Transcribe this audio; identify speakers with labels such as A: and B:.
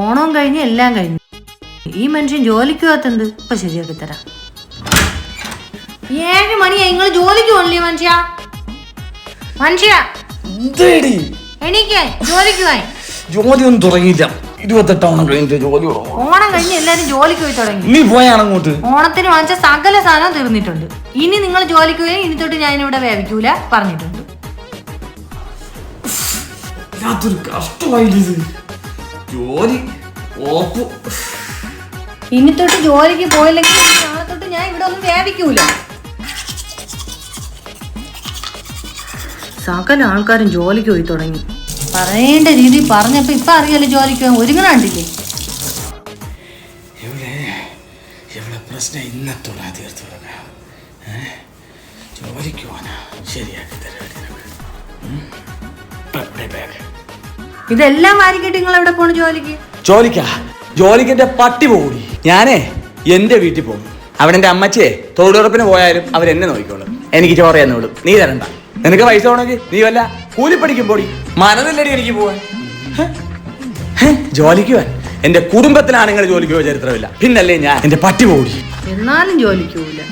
A: ഓണവും കഴിഞ്ഞ് എല്ലാം കഴിഞ്ഞു. ഈ മനുഷ്യൻ ജോലിക്ക് പോകത്തെന്ത്? ഇപ്പൊ ശരിയാക്കി തരാം. ഏഴ് മണിയാ നിങ്ങൾ ജോലിക്ക് പോണില്ലേ മനുഷ്യ? മനുഷ്യ എനിക്ക് ജോലിക്ക് പോയി.
B: ജോലി ഒന്നും തുടങ്ങിയില്ല. ഇരുപത്തെട്ടോണം കഴിഞ്ഞിട്ട് ജോലി
A: ഓണം കഴിഞ്ഞ് എല്ലാരും ജോലിക്ക് പോയി തുടങ്ങി.
B: നീ പോയാണ് അങ്ങോട്ട്?
A: ഓണത്തിന് വാങ്ങിച്ച സകല സാധനം തീർന്നിട്ടുണ്ട്. ഇനി നിങ്ങൾ ജോലിക്ക് പോയി ഇനി തൊട്ട് ഞാൻ ഇവിടെ വേവിക്കൂല പറഞ്ഞിട്ടുണ്ട്.
B: വല്ലാത്തൊരു കഷ്ടമായില്ല ജോലി? ഓപ്പ്
A: ഇനി തൊട്ട് ജോലിക്ക് പോയില്ലെങ്കിൽ നാളെ തൊട്ട് ഞാൻ ഇവിടെ ഒന്നും വേവിക്കൂല സകല ആൾക്കാരും ജോലിക്ക് പോയി തുടങ്ങി. പറയേണ്ട രീതി പറഞ്ഞപ്പോ ഇപ്പൊ അറിയാലോ ജോലിക്ക് പോകാൻ ഒരുങ്ങണ കണ്ടില്ലേ
B: ഇവിടെ ഇവിടെ പ്രശ്നം ഇന്നത്തോടെ തീർത്തു തുടങ്ങാം ഏ? ജോലിക്ക് പോകാനാ ശരിയാക്കി തരാം. ബാഗ്
A: ഇതെല്ലാം വാരിക്കിട്ട് നിങ്ങൾ എവിടെ പോണു ജോലിക്ക്?
B: ജോലിക്കാ? ജോലിക്ക് എന്റെ പട്ടി പോകൂടി. ഞാനേ എന്റെ വീട്ടിൽ പോകും. അവിടെ എന്റെ അമ്മച്ചേ തൊഴിലുറപ്പിന് പോയാലും അവരെന്നെ നോക്കിക്കോളും. എനിക്ക് ചോറ നീ തരണ്ട. നിനക്ക് പൈസ വേണമെങ്കിൽ നീ വല്ല കൂലിപ്പടിക്കും പോടി. മനതില്ലടി എനിക്ക് പോവാൻ? ജോലിക്ക് പോവാൻ. എന്റെ കുടുംബത്തിലാണെങ്കിൽ ജോലിക്ക് പോയ ചരിത്രമില്ല. പിന്നല്ലേ ഞാൻ എന്റെ പട്ടി പോടി
A: എന്നാലും ജോലിക്ക് പോവില്ല.